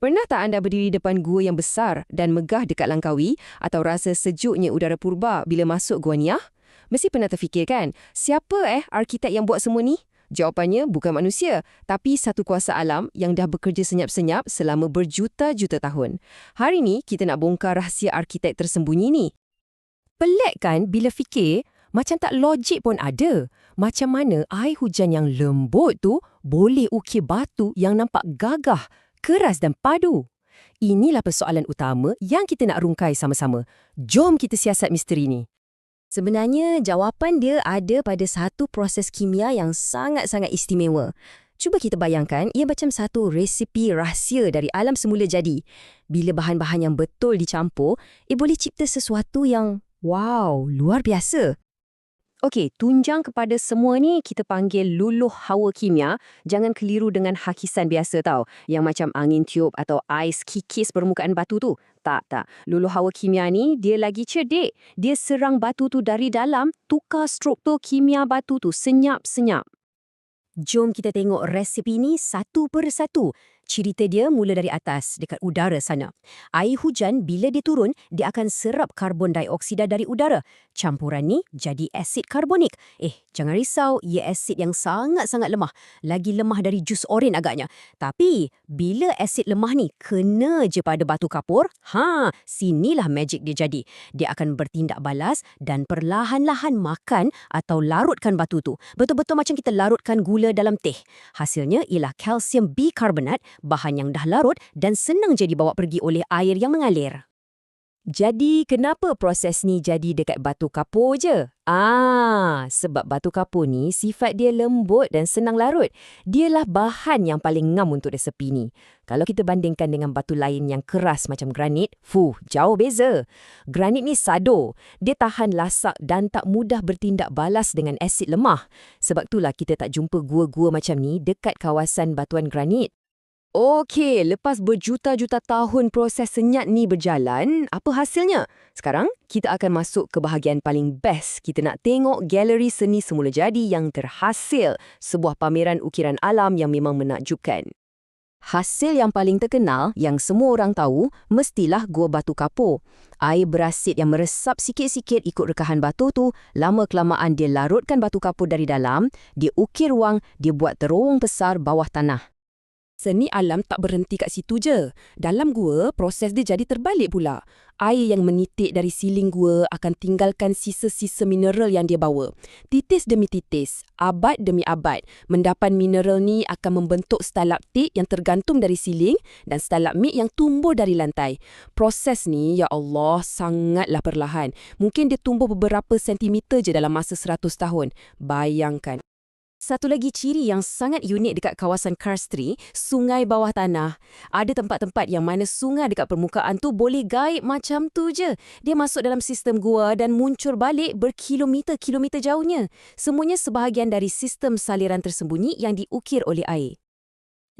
Pernah tak anda berdiri depan gua yang besar dan megah dekat Langkawi atau rasa sejuknya udara purba bila masuk gua Niah? Mesti pernah terfikir kan, siapa eh arkitek yang buat semua ni? Jawapannya bukan manusia, tapi satu kuasa alam yang dah bekerja senyap-senyap selama berjuta-juta tahun. Hari ni kita nak bongkar rahsia arkitek tersembunyi ni. Pelik kan bila fikir, macam tak logik pun ada. Macam mana air hujan yang lembut tu boleh ukir batu yang nampak gagah keras dan padu. Inilah persoalan utama yang kita nak rungkai sama-sama. Jom kita siasat misteri ni. Sebenarnya, jawapan dia ada pada satu proses kimia yang sangat-sangat istimewa. Cuba kita bayangkan, ia macam satu resipi rahsia dari alam semula jadi. Bila bahan-bahan yang betul dicampur, ia boleh cipta sesuatu yang, wow, luar biasa. Okey, tunjang kepada semua ni kita panggil luluh hawa kimia. Jangan keliru dengan hakisan biasa tau. Yang macam angin tiup atau ais kikis permukaan batu tu. Tak, tak. Luluh hawa kimia ni dia lagi cerdik. Dia serang batu tu dari dalam, tukar struktur kimia batu tu senyap-senyap. Jom kita tengok resipi ni satu persatu. Cerita dia mula dari atas, dekat udara sana. Air hujan bila dia turun, dia akan serap karbon dioksida dari udara. Campuran ni jadi asid karbonik. Eh, jangan risau, ia asid yang sangat-sangat lemah. Lagi lemah dari jus oren agaknya. Tapi, bila asid lemah ni kena je pada batu kapur, ha, sinilah magic dia jadi. Dia akan bertindak balas dan perlahan-lahan makan atau larutkan batu tu. Betul-betul macam kita larutkan gula dalam teh. Hasilnya ialah kalsium bikarbonat bahan yang dah larut dan senang je dibawa pergi oleh air yang mengalir. Jadi, kenapa proses ni jadi dekat batu kapur je? Ah, sebab batu kapur ni sifat dia lembut dan senang larut. Dialah bahan yang paling ngam untuk resepi ni. Kalau kita bandingkan dengan batu lain yang keras macam granit, fuh, jauh beza. Granit ni sado. Dia tahan lasak dan tak mudah bertindak balas dengan asid lemah. Sebab itulah kita tak jumpa gua-gua macam ni dekat kawasan batuan granit. Okey, lepas berjuta-juta tahun proses senyap ni berjalan, apa hasilnya? Sekarang, kita akan masuk ke bahagian paling best. Kita nak tengok galeri seni semula jadi yang terhasil, sebuah pameran ukiran alam yang memang menakjubkan. Hasil yang paling terkenal, yang semua orang tahu, mestilah Gua Batu Kapur. Air berasid yang meresap sikit-sikit ikut rekahan batu tu, lama-kelamaan dia larutkan batu kapur dari dalam, dia ukir ruang, dia buat terowong besar bawah tanah. Seni alam tak berhenti kat situ je. Dalam gua, proses dia jadi terbalik pula. Air yang menitik dari siling gua akan tinggalkan sisa-sisa mineral yang dia bawa. Titis demi titis, abad demi abad, mendapan mineral ni akan membentuk stalaktit yang tergantung dari siling dan stalagmit yang tumbuh dari lantai. Proses ni, ya Allah, sangatlah perlahan. Mungkin dia tumbuh beberapa sentimeter je dalam masa seratus tahun. Bayangkan. Satu lagi ciri yang sangat unik dekat kawasan Karstri, sungai bawah tanah. Ada tempat-tempat yang mana sungai dekat permukaan tu boleh gaib macam tu je. Dia masuk dalam sistem gua dan muncul balik berkilometer-kilometer jauhnya. Semuanya sebahagian dari sistem saliran tersembunyi yang diukir oleh air.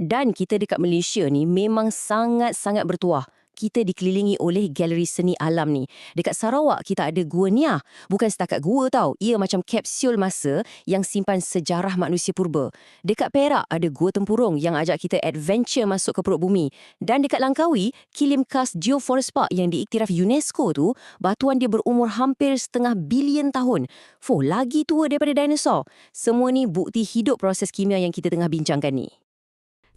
Dan kita dekat Malaysia ni memang sangat-sangat bertuah kita dikelilingi oleh galeri seni alam ni. Dekat Sarawak kita ada Gua Niah. Bukan setakat gua tau. Ia macam kapsul masa yang simpan sejarah manusia purba. Dekat Perak ada Gua Tempurung yang ajak kita adventure masuk ke perut bumi. Dan dekat Langkawi, kilim khas Geoforest Park yang diiktiraf UNESCO tu, batuan dia berumur hampir setengah bilion tahun. Fuh, lagi tua daripada dinosaur. Semua ni bukti hidup proses kimia yang kita tengah bincangkan ni.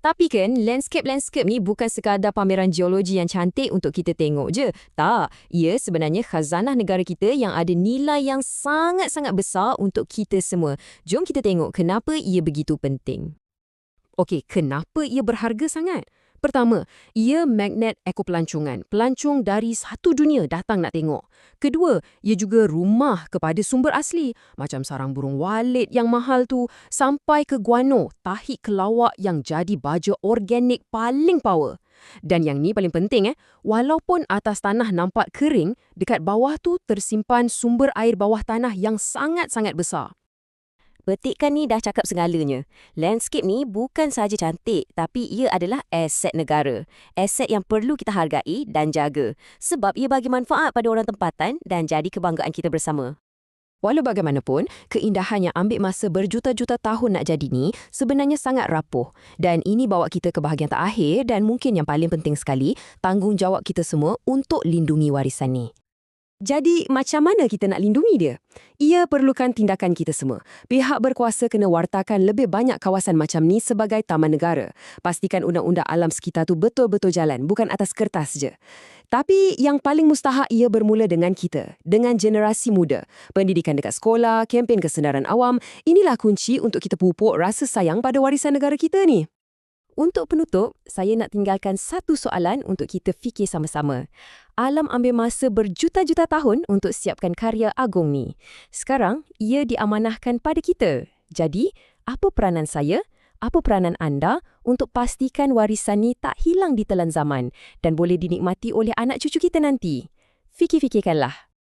Tapi kan, landscape-landscape ni bukan sekadar pameran geologi yang cantik untuk kita tengok je. Tak, ia sebenarnya khazanah negara kita yang ada nilai yang sangat-sangat besar untuk kita semua. Jom kita tengok kenapa ia begitu penting. Okey, kenapa ia berharga sangat? Pertama, ia magnet ekopelancongan. Pelancong dari satu dunia datang nak tengok. Kedua, ia juga rumah kepada sumber asli, macam sarang burung walit yang mahal tu, sampai ke guano, tahi kelawak yang jadi baja organik paling power. Dan yang ni paling penting eh, walaupun atas tanah nampak kering, dekat bawah tu tersimpan sumber air bawah tanah yang sangat-sangat besar. Petikan ni dah cakap segalanya. Landscape ni bukan sahaja cantik, tapi ia adalah aset negara. Aset yang perlu kita hargai dan jaga. Sebab ia bagi manfaat pada orang tempatan dan jadi kebanggaan kita bersama. Walau bagaimanapun, keindahan yang ambil masa berjuta-juta tahun nak jadi ni sebenarnya sangat rapuh. Dan ini bawa kita ke bahagian terakhir dan mungkin yang paling penting sekali, tanggungjawab kita semua untuk lindungi warisan ni. Jadi, macam mana kita nak lindungi dia? Ia perlukan tindakan kita semua. Pihak berkuasa kena wartakan lebih banyak kawasan macam ni sebagai taman negara. Pastikan undang-undang alam sekitar tu betul-betul jalan, bukan atas kertas je. Tapi yang paling mustahak ia bermula dengan kita, dengan generasi muda. Pendidikan dekat sekolah, kempen kesedaran awam, inilah kunci untuk kita pupuk rasa sayang pada warisan negara kita ni. Untuk penutup, saya nak tinggalkan satu soalan untuk kita fikir sama-sama. Alam ambil masa berjuta-juta tahun untuk siapkan karya agung ni. Sekarang, ia diamanahkan pada kita. Jadi, apa peranan saya? Apa peranan anda untuk pastikan warisan ni tak hilang di telan zaman dan boleh dinikmati oleh anak cucu kita nanti? Fikir-fikirkanlah.